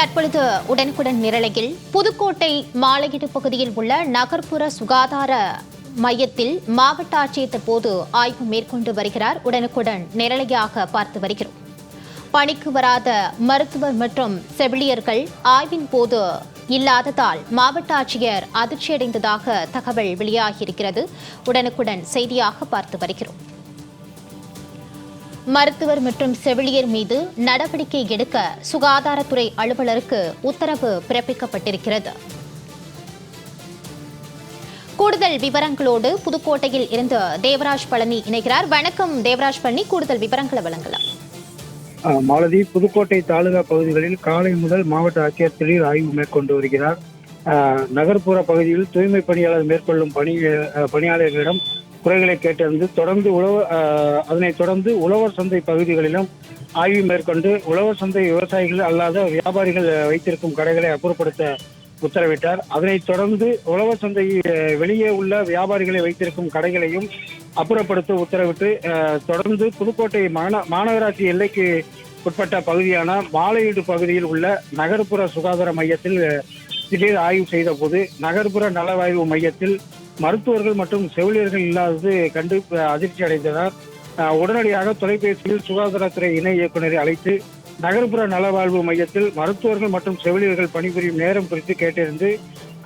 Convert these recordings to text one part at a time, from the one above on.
தற்பொழுது உடனுக்குடன் நிரலையில் புதுக்கோட்டை மாலையீடு பகுதியில் உள்ள நகர்ப்புற சுகாதார மையத்தில் மாவட்ட ஆட்சியர் போது ஆய்வு மேற்கொண்டு வருகிறார். உடனுக்குடன் நிரலையாக பார்த்து வருகிறோம். பணிக்கு வராத மருத்துவர் மற்றும் செவிலியர்கள் ஆய்வின் போது இல்லாததால் மாவட்ட ஆட்சியர் அதிர்ச்சியடைந்ததாக தகவல் வெளியாகியிருக்கிறது. உடனுக்குடன் செய்தியாக பார்த்து வருகிறோம். மருத்துவர் மற்றும் செவிலியர் மீது நடவடிக்கை எடுக்க சுகாதாரத்துறை அலுவலருக்கு உத்தரவு பிறப்பிக்கப்பட்டிருக்கிறது. கூடுதல் விவரங்களோடு புதுக்கோட்டையில் இருந்து தேவராஜ் பழனி இணைகிறார். வணக்கம் தேவராஜ் பழனி. கூடுதல் விவரங்களை வழங்கலாம். மாலதி புதுக்கோட்டை தாலுகா பகுதிகளில் காலை முதல் மாவட்ட ஆட்சியர் திடீர் ஆய்வு மேற்கொண்டு வருகிறார். நகர்ப்புற பகுதியில் தூய்மை பணியாளர் மேற்கொள்ளும் பணி பணியாளர்களிடம் குறைகளை கேட்டறிந்து தொடர்ந்து உழவ அதனைத் தொடர்ந்து உழவர் சந்தை பகுதிகளிலும் ஆய்வு மேற்கொண்டு உழவர் சந்தை விவசாயிகள் அல்லாத வியாபாரிகள் வைத்திருக்கும் கடைகளை அப்புறப்படுத்த உத்தரவிட்டார். அதனைத் தொடர்ந்து உழவர் சந்தை வெளியே உள்ள வியாபாரிகளை வைத்திருக்கும் கடைகளையும் அப்புறப்படுத்த உத்தரவிட்டு தொடர்ந்து புதுக்கோட்டை மாந மாநகராட்சி எல்லைக்கு உட்பட்ட பகுதியான மாலையீடு பகுதியில் உள்ள நகர்ப்புற சுகாதார மையத்தில் திடீர் ஆய்வு செய்த போது நகர்ப்புற நலவாய்வு மையத்தில் மருத்துவர்கள் மற்றும் செவிலியர்கள் இல்லாதது கண்டு அதிர்ச்சி அடைந்தனர். உடனடியாக தொலைபேசியில் சுகாதாரத்துறை இணை இயக்குநரை அழைத்து நகர்ப்புற நலவாழ்வு மையத்தில் மருத்துவர்கள் மற்றும் செவிலியர்கள் பணிபுரியும் நேரம் குறித்து கேட்டறிந்து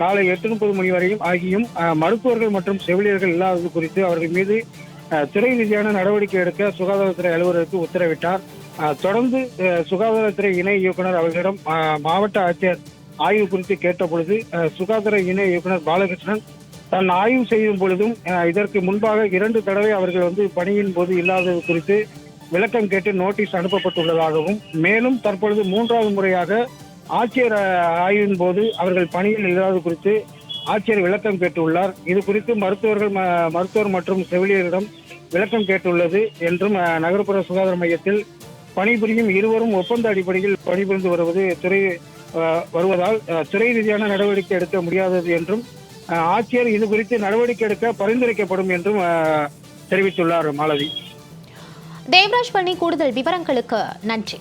காலை எட்டு முப்பது மணி வரையும் ஆகியும் மருத்துவர்கள் மற்றும் செவிலியர்கள் இல்லாதது குறித்து அவர்கள் மீது துறை ரீதியான நடவடிக்கை எடுக்க சுகாதாரத்துறை அலுவலருக்கு உத்தரவிட்டார். தொடர்ந்து சுகாதாரத்துறை இணை இயக்குனர் அவர்களிடம் மாவட்ட ஆட்சியர் ஆய்வு குறித்து கேட்டபொழுது பொழுது சுகாதார இணை இயக்குனர் பாலகிருஷ்ணன் தான் ஆய்வு செய்யும் பொழுதும் இதற்கு முன்பாக இரண்டு தடவை அவர்கள் வந்து பணியின் போது இல்லாதது குறித்து விளக்கம் கேட்டு நோட்டீஸ் அனுப்பப்பட்டுள்ளதாகவும் மேலும் தற்பொழுது மூன்றாவது முறையாக ஆட்சியர் ஆய்வின் போது அவர்கள் பணியில் இல்லாதது குறித்து ஆட்சியர் விளக்கம் கேட்டுள்ளார். இது குறித்து மருத்துவர்கள் ம- மருத்துவர் மற்றும் செவிலியரிடம் விளக்கம் கேட்டுள்ளது என்றும் நகர்ப்புற சுகாதார மையத்தில் பணிபுரியும் இருவரும் ஒப்பந்த அடிப்படையில் பணிபுரிந்து வருவது துறை வருவதால் அஹ், துறை ரீதியான நடவடிக்கை எடுக்க முடியாதது என்றும் அஹ், ஆட்சியர் இது குறித்து நடவடிக்கை எடுக்க பரிந்துரைக்கப்படும் என்றும் அஹ், தெரிவித்துள்ளார் மாலதி. தேவராஜ் பண்ணி கூடுதல் விவரங்களுக்கு நன்றி.